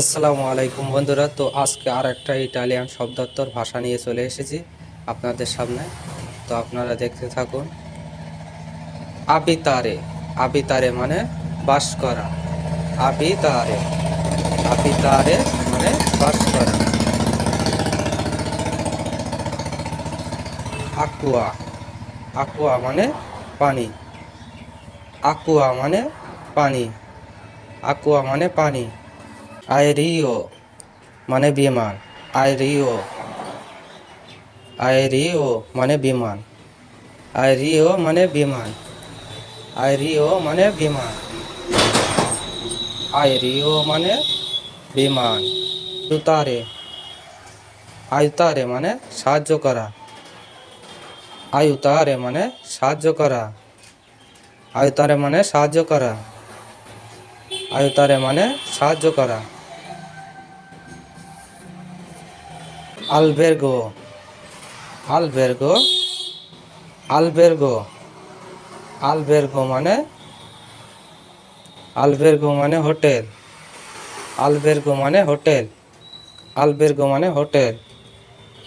আসসালামু আলাইকুম বন্ধুরা। তো আজকে আর একটা ইটালিয়ান শব্দার্থর ভাষা নিয়ে চলে এসেছি আপনাদের সামনে। তো আপনারা দেখতে থাকুন। আবিতারে। আবিতারে মানে বাস করা। আবিতারে। আবিতারে মানে বাস করা। আকুয়া। আকুয়া মানে পানি। আকুয়া মানে পানি। আকুয়া মানে পানি। আইরিও মানে বিমান। আইরিও আইরিও মানে বিমান। আইরিও মানে বিমান। আইরিও মানে বিমান। আইরিও মানে বিমান। তুতারে আয়ুতারে মানে সাহায্য করা। আয়ুতারে মানে সাহায্য করা। আয়ুতারে মানে সাহায্য করা। আয়ুতারে মানে সাহায্য করা। আলবেরগো আলবেরগো আলবেরগো আলবেরগো মানে? আলবেরগো মানে হোটেল আলবেরগো মানে হোটেল আলবেরগো মানে হোটেল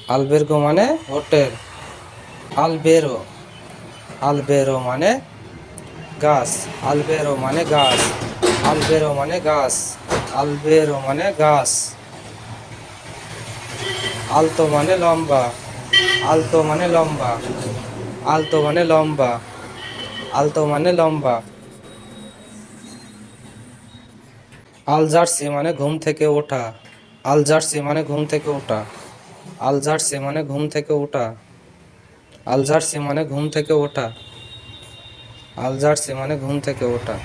আলবেরগো মানে হোটেল আলবেরো আলবেরো মানে গাছ আলবেরো মানে গাছ আলবেরো মানে গাছ আলবেরো মানে গাছ আলতো মানে লম্বা। আলতো মানে লম্বা। আলতো মানে লম্বা। আলতো মানে লম্বা। আলজার্সি মানে ঘুম থেকে ওঠা। আলজার্সি মানে ঘুম থেকে ওঠা। আলজার্সি মানে ঘুম থেকে ওঠা। আলজার্সি মানে ঘুম থেকে ওঠা। আলজার্সি মানে ঘুম থেকে ওঠা।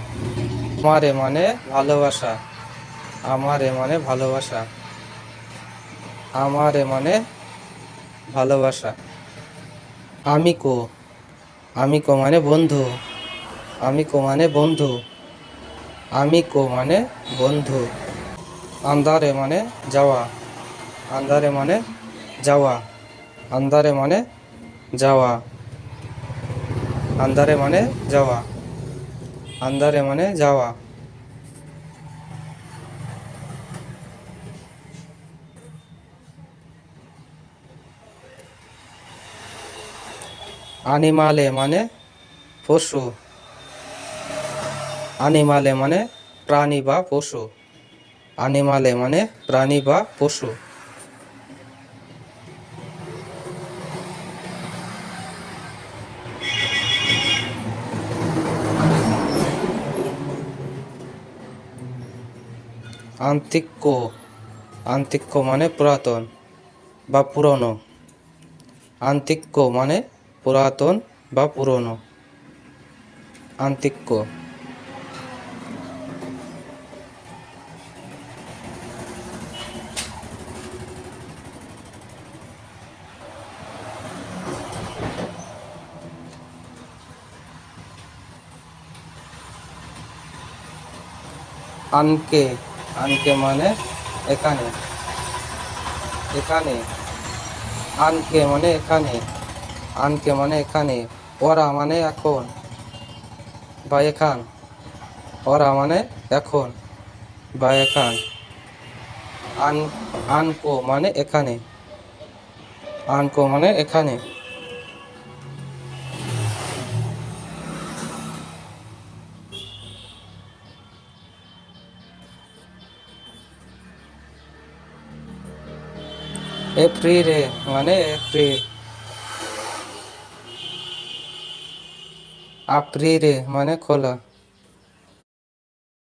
আমারে মানে ভালোবাসা। আমারে মানে ভালোবাসা। আমারে মানে ভালোবাসা। আমি কো? আমিকো আমিকো মানে বন্ধু। আমিকো মানে বন্ধু। আমিকো মানে বন্ধু। আন্দারে মানে যাওয়া। আন্দারে মানে যাওয়া। আন্দারে মানে যাওয়া। আন্দারে মানে যাওয়া। আন্দারে মানে যাওয়া। আনিমালে মানে পশু। আনিমালে মানে প্রাণী বা পশু। আনিমালে মানে প্রাণী বা পশু। আন্তিক্য। আন্তিক্য মানে পুরাতন বা পুরনো। আন্তিক্য মানে পুরাতন বা পুরনো। আন্তিক্য। আনকে আনকে মানে এখানে। এখানে। আনকে মানে এখানে। আনকে মানে এখানে, ওরা মানে এখন, বা এখান, ওরা মানে এখন, বা এখান, আন, আনকো মানে এখানে, আনকো মানে এখানে। এপ্রিলে মানে এপ্রিল আপ্রিলে মানে খোলা।